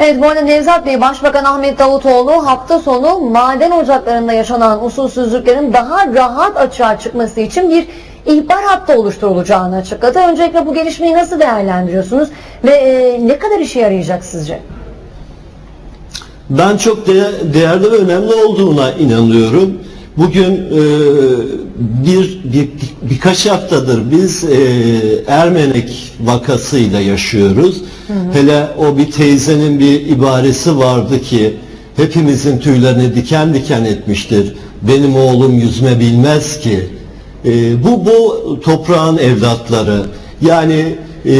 Evet bu arada Nevzat Bey, Başbakan Ahmet Davutoğlu hafta sonu maden ocaklarında yaşanan usulsüzlüklerin daha rahat açığa çıkması için bir ihbar hattı oluşturulacağını açıkladı. Öncelikle bu gelişmeyi nasıl değerlendiriyorsunuz ve e, ne kadar işe yarayacak sizce? Ben çok de- değerli ve önemli olduğuna inanıyorum. Bugün e, bir, bir birkaç haftadır biz e, Ermenek vakasıyla yaşıyoruz. Hele o bir teyzenin bir ibaresi vardı ki hepimizin tüylerini diken diken etmiştir. Benim oğlum yüzme bilmez ki. E, bu bu toprağın evlatları. Yani e,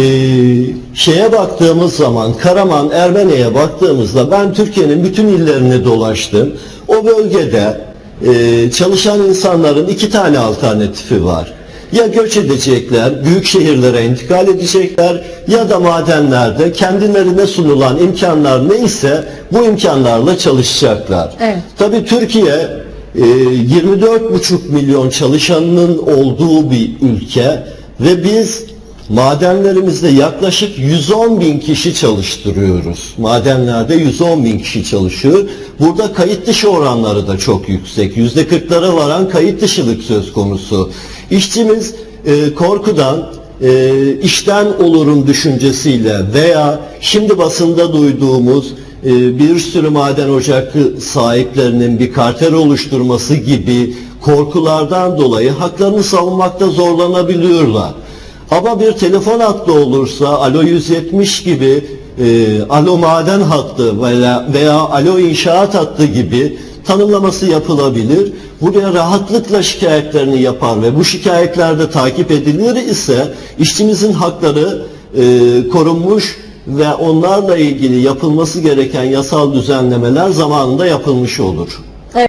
şeye baktığımız zaman Karaman, Ermene'ye baktığımızda ben Türkiye'nin bütün illerini dolaştım. O bölgede e, çalışan insanların iki tane alternatifi var. Ya göç edecekler, büyük şehirlere intikal edecekler ya da madenlerde kendilerine sunulan imkanlar neyse bu imkanlarla çalışacaklar. Evet. Tabii Türkiye e, 24,5 milyon çalışanının olduğu bir ülke ve biz madenlerimizde yaklaşık 110 bin kişi çalıştırıyoruz. Madenlerde 110 bin kişi çalışıyor. Burada kayıt dışı oranları da çok yüksek. %40'lara varan kayıt dışılık söz konusu. İşçimiz e, korkudan e, işten olurum düşüncesiyle veya şimdi basında duyduğumuz e, bir sürü maden ocakı sahiplerinin bir kartel oluşturması gibi korkulardan dolayı haklarını savunmakta zorlanabiliyorlar. Ama bir telefon hattı olursa Alo 170 gibi e, Alo maden hattı veya, veya Alo inşaat hattı gibi tanımlaması yapılabilir. Buraya rahatlıkla şikayetlerini yapar ve bu şikayetlerde takip edilir ise işçimizin hakları e, korunmuş ve onlarla ilgili yapılması gereken yasal düzenlemeler zamanında yapılmış olur.